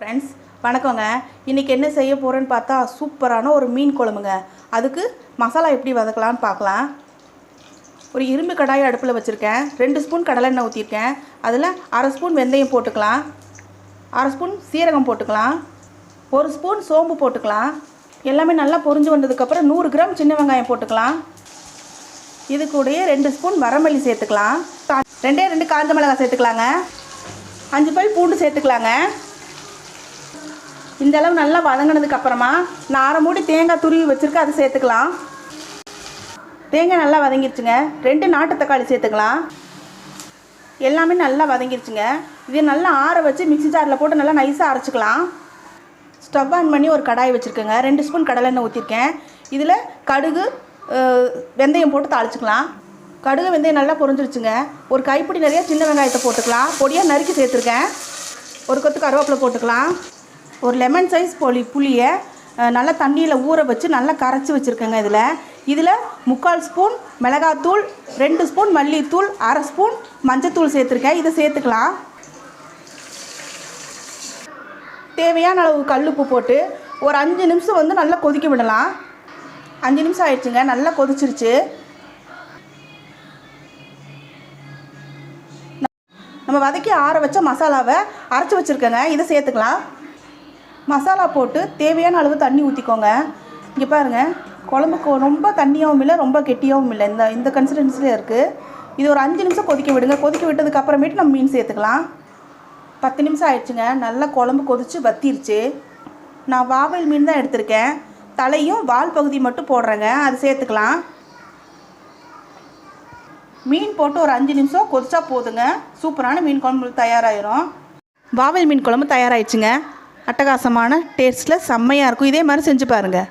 Friends வணக்கங்க. இன்றைக்கி என்ன செய்ய போகிறேன்னு பார்த்தா சூப்பரான ஒரு மீன் குழம்புங்க. அதுக்கு மசாலா எப்படி வதக்கலான்னு பார்க்கலாம். ஒரு இரும்பு கடாய் அடுப்பில் வச்சுருக்கேன். ரெண்டு ஸ்பூன் கடலெண்ணெய் ஊற்றிருக்கேன் அதில் அரை ஸ்பூன் வெந்தயம் போட்டுக்கலாம். அரை ஸ்பூன் சீரகம் போட்டுக்கலாம். ஒரு ஸ்பூன் சோம்பு போட்டுக்கலாம். எல்லாமே நல்லா பொரிஞ்சு வந்ததுக்கப்புறம் நூறு கிராம் சின்ன வெங்காயம் போட்டுக்கலாம். இது கூடயே ரெண்டு ஸ்பூன் வரமல்லி சேர்த்துக்கலாம். கா- ரெண்டே ரெண்டு காஞ்ச மிளகாய் சேர்த்துக்கலாங்க. அஞ்சு பல் பூண்டு சேர்த்துக்கலாங்க. இந்த அளவு நல்லா வதங்கினதுக்கு அப்புறமா நான் அரை மூடி தேங்காய் துருவி வச்சுருக்கேன் அதை சேர்த்துக்கலாம். தேங்காய் நல்லா வதங்கிருச்சுங்க. ரெண்டு நாட்டு தக்காளி சேர்த்துக்கலாம். எல்லாமே நல்லா வதங்கிருச்சுங்க. இதை நல்லா ஆற வச்சு மிக்சி ஜாரில் போட்டு நல்லா நைஸாக அரைச்சிக்கலாம். ஸ்டவ் ஆன் பண்ணி ஒரு கடாய் வச்சுருக்கேங்க. ரெண்டு ஸ்பூன் கடலெண்ணெய் ஊற்றிருக்கேன் இதில் கடுகு வெந்தயம் போட்டு தாளிச்சிக்கலாம். கடுகு வெந்தயம் நல்லா பொரிஞ்சிருச்சுங்க. ஒரு கைப்பிடி நிறைய சின்ன வெங்காயத்தை போட்டுக்கலாம். பொடியாக நறுக்கி சேர்த்துருக்கேன். ஒரு கொத்து கருவேப்பிலை போட்டுக்கலாம். ஒரு லெமன் சைஸ் புளி புளியை நல்லா தண்ணியில் ஊற வச்சு நல்லா கரைச்சி வச்சுருக்கேங்க இதில். இதில் முக்கால் ஸ்பூன் மிளகாத்தூள் ரெண்டு ஸ்பூன் மல்லித்தூள் அரை ஸ்பூன் மஞ்சத்தூள் சேர்த்துருக்கேன். இதை சேர்த்துக்கலாம். தேவையான அளவு கல்லுப்பு போட்டு ஒரு அஞ்சு நிமிஷம் வந்து நல்லா கொதிக்க விடலாம். அஞ்சு நிமிஷம் ஆயிடுச்சுங்க நல்லா கொதிச்சிருச்சு. நம்ம வதக்கி ஆற வச்ச மசாலாவை அரைச்சி வச்சுருக்கேங்க. இதை சேர்த்துக்கலாம். மசாலா போட்டு தேவையான அளவு தண்ணி ஊற்றிக்கோங்க இங்கே பாருங்கள் குழம்புக்கு ரொம்ப தண்ணியாகவும் இல்லை ரொம்ப கெட்டியாகவும் இல்லை. இந்த இந்த கன்சிஸ்டன்சியில் இருக்குது இது ஒரு அஞ்சு நிமிஷம் கொதிக்க விடுங்க. கொதிக்க விட்டதுக்கு அப்புறமேட்டு நம்ம மீன் சேர்த்துக்கலாம். பத்து நிமிஷம் ஆயிடுச்சுங்க. நல்லா குழம்பு கொதிச்சு வத்திருச்சு. நான் வாவல் மீன் தான் எடுத்திருக்கேன். தலையும் வால் பகுதி மட்டும் போடுறேங்க. அது சேர்த்துக்கலாம். மீன் போட்டு ஒரு அஞ்சு நிமிஷம் கொதிச்சா போதுங்க. சூப்பரான மீன் குழம்பு தயாராகிடும் வாவல் மீன் குழம்பு தயாராகிடுச்சுங்க அட்டகாசமான டேஸ்ட்டில் செம்மையாக இருக்கும். இதே மாதிரி செஞ்சு பாருங்கள்